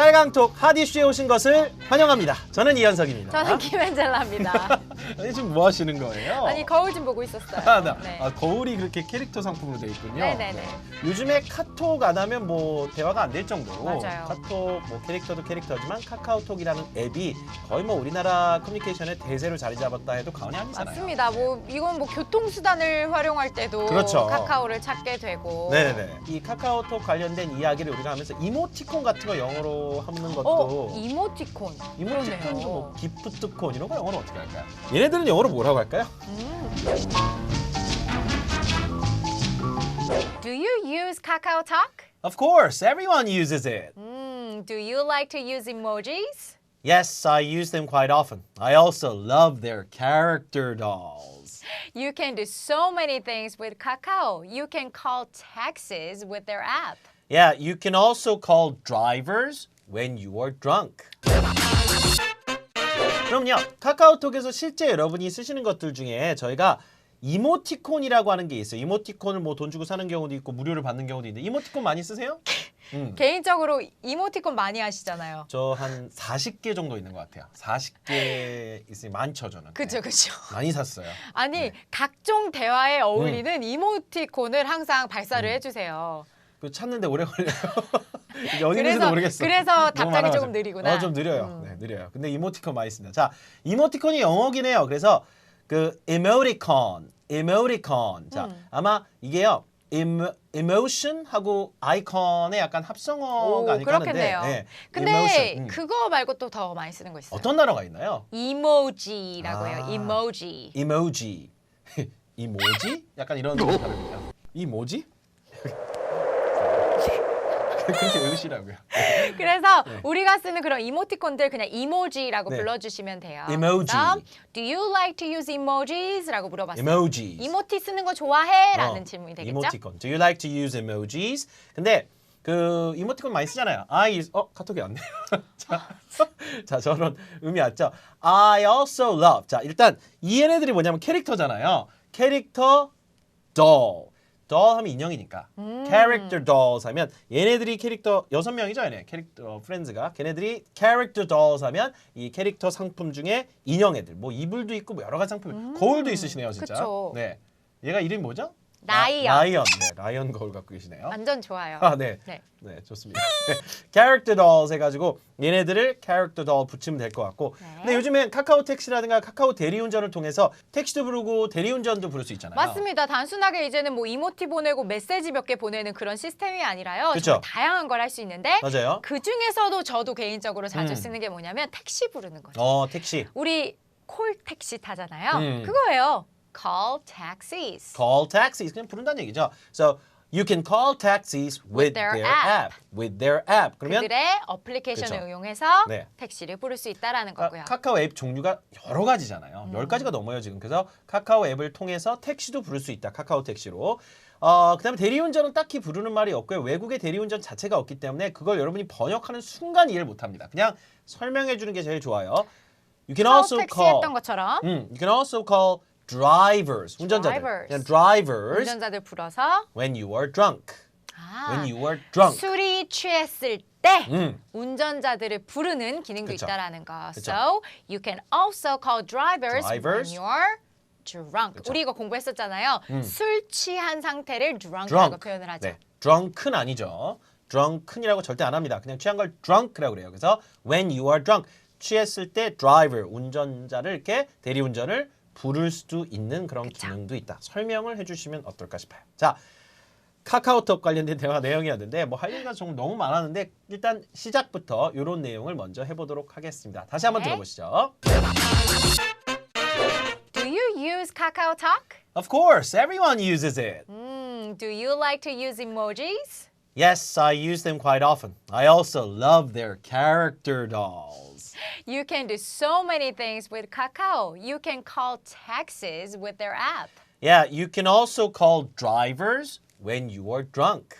쌀강톡 핫이슈에 오신 것을 환영합니다. 저는 이현석입니다. 저는 김현젤라입니다. 아니 지금 뭐 하시는 거예요? 아니 거울 좀 보고 있었어요. 아, 나- 네. 아, 거울이 그렇게 캐릭터 상품으로 돼 있군요. 네네네. 요즘에 카톡 안 하면 뭐 대화가 안 될 정도로 맞아요. 카톡 뭐 캐릭터도 캐릭터지만 카카오톡이라는 앱이 거의 뭐 우리나라 커뮤니케이션의 대세로 자리 잡았다 해도 과언이 아니잖아요. 맞습니다. 뭐 이건 뭐 교통수단을 활용할 때도 그렇죠. 카카오를 찾게 되고. 네네네. 이 카카오톡 관련된 이야기를 우리가 하면서 이모티콘 같은 거 영어로 하는 것도 어 이모티콘. 이모티콘도 그러네요. 뭐 기프트콘 이런 거 영어로 어떻게 할까요? 얘네 들은 영어로 뭐라고 할까요? 음. Do you use KakaoTalk? Of course, everyone uses it. 음, do you like to use emojis? Yes, I use them quite often. I also love their character dolls. You can do so many things with Kakao. You can call taxis with their app. Yeah, you can also call drivers when you are drunk. 그럼요. 카카오톡에서 실제 여러분이 쓰시는 것들 중에 저희가 이모티콘이라고 하는 게 있어요. 이모티콘을 뭐 돈 주고 사는 경우도 있고 무료를 받는 경우도 있는데 이모티콘 많이 쓰세요? 음. 개인적으로 이모티콘 많이 하시잖아요. 저 한 40개 정도 있는 것 같아요. 40개 있으니 많죠 저는. 그죠, 네. 그죠. 많이 샀어요. 아니 각종 대화에 어울리는 이모티콘을 항상 발사를 음. 해주세요. 그 찾는데 오래 걸려요. 그래서- 모르겠어. 그래서 답장이. 조금 느리구나. 어, 좀 느려요. 음. 네, 느려요. 근데 이모티콘 많이 씁니다. 자, 이모티콘이 영어긴 해요. 그래서 그 emoticon, emoticon. 자, 음. 아마 이게요. 임, emotion하고 아이콘의 약간 합성어가 오, 아닐까 하는데. 그렇겠네요. 네, 근데 emotion. 음. 그거 말고 또 더 많이 쓰는 거 있어요. 어떤 단어가 있나요? 이모지라고 해요. 아. 이모지. 이모지. 이모지? 약간 이런 발음이에요. 이모지? 그렇게 외우시라고요. 그래서 우리가 쓰는 그런 이모티콘들 그냥 이모지라고 네. 불러주시면 돼요. 이모지. 그래서 Do you like to use emojis?라고 물어봤어요. emojis. 이모티 쓰는 거 좋아해?라는 어, 질문이 되겠죠. 이모티콘. Do you like to use emojis? 근데 그 이모티콘 많이 쓰잖아요. I use 어 카톡이 왔네요. 자, 자 저런 의미 왔죠. I also love. 자 일단 이 얘네들이 뭐냐면 캐릭터잖아요. 캐릭터 doll. Doll 하면 인형이니까. 음. character dolls 하면 얘네들이 캐릭터 여섯 명이죠, 얘네. 캐릭터 프렌즈가. 걔네들이 character dolls 하면 이 캐릭터 상품 중에 인형 애들. 뭐 이불도 있고 뭐 여러 가지 상품. 거울도 있으시네요, 진짜. 음. 그쵸. 네. 얘가 이름이 뭐죠? 라이언. 아, 라이언. 네, 라이언 거울 갖고 계시네요. 완전 좋아요. 아, 네. 네. 네, 좋습니다. 네. character dolls 해가지고 얘네들을 character doll 붙이면 될 것 같고. 네. 근데 요즘엔 카카오 택시라든가 카카오 대리운전을 통해서 택시도 부르고 대리운전도 부를 수 있잖아요. 맞습니다. 단순하게 이제는 뭐 이모티 보내고 메시지 몇 개 보내는 그런 시스템이 아니라요. 그쵸. 정말 다양한 걸 할 수 있는데 맞아요. 그 중에서도 저도 개인적으로 자주 음. 쓰는 게 뭐냐면 택시 부르는 거죠. 어, 택시. 우리 콜 택시 타잖아요. 음. 그거예요. Call taxis. call taxis 그냥 부른다는 얘기죠. So you can call taxis with, their their, app. app. with their app. 그러면 그들의 어플리케이션을 그쵸. 이용해서 네. 택시를 부를 수 있다라는 카- 거고요. 카카오 앱 종류가 여러 가지잖아요. 음. 열 가지가 넘어요 지금. 그래서 카카오 앱을 통해서 택시도 부를 수 있다. 카카오 택시로. 어, 그다음에 대리운전은 딱히 부르는 말이 없고요. 외국의 대리운전 자체가 없기 때문에 그걸 여러분이 번역하는 순간 이해를 못합니다. 그냥 설명해 주는 게 제일 좋아요. You can also call. 했던 것처럼 음, you can also call drivers. 운전자들. Drivers. 그냥 drivers 운전자들 불어서 when you are drunk. 아, When you are drunk. 술이 취했을 때 음. 운전자들을 부르는 기능도 그쵸. 있다라는 거. 그쵸. So you can also call drivers, Drivers. when you're drunk. 그쵸. 우리 이거 공부했었잖아요. 음. 술 취한 상태를 drunk라고 drunk. 표현을 하죠. 네. drunk은 아니죠. drunk은이라고 절대 안 합니다. 그냥 취한 걸 drunk라고 그래요. 그래서 when you are drunk 취했을 때 driver 운전자를 이렇게 대리운전을 부를 수도 있는 그런 그쵸. 기능도 있다. 설명을 해주시면 어떨까 싶어요. 자. 카카오톡 관련된 대화 내용이었는데 뭐 할 얘기가 좀 너무 많았는데 일단 시작부터 이런 내용을 먼저 해보도록 하겠습니다. 다시 한번 네. 들어보시죠. Do you use KakaoTalk? Of course, everyone uses it. 음, do you like to use emojis? Yes, I use them quite often. I also love their character dolls. You can do so many things with Kakao. You can call taxis with their app. Yeah, you can also call drivers when you are drunk.